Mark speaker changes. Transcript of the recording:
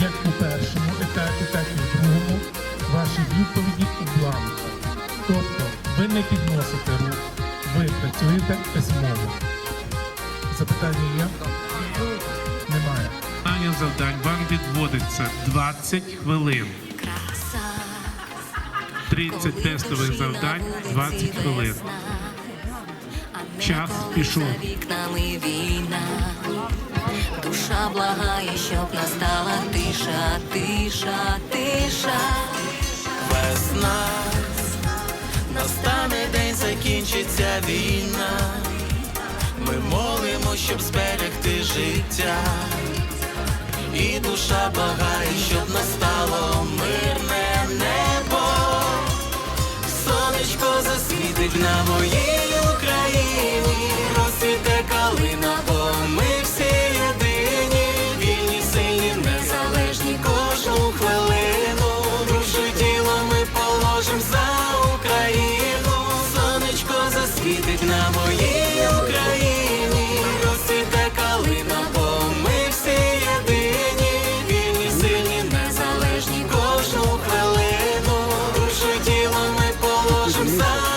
Speaker 1: як у першому етапі, так і в другому ваші відповіді у бланку. Тобто ви не підносите рук, ви працюєте письмово. Запитання є? Немає.
Speaker 2: Виконання завдань вам відводиться 20 хвилин. 30 тестових завдань, 20 хвилин.
Speaker 3: Час пішов. Душа благає, щоб настала тиша, тиша, тиша.
Speaker 4: Весна, настане день, закінчиться війна. Ми молимо, щоб зберегти життя. І душа благає, щоб настало мирне небо. Сонечко засвітить на моїй світить на моїй Україні, розцвіте калина, бо ми всі єдині, вільні, сильні, незалежні, кожну хвилину, душу тіло ми положим сам.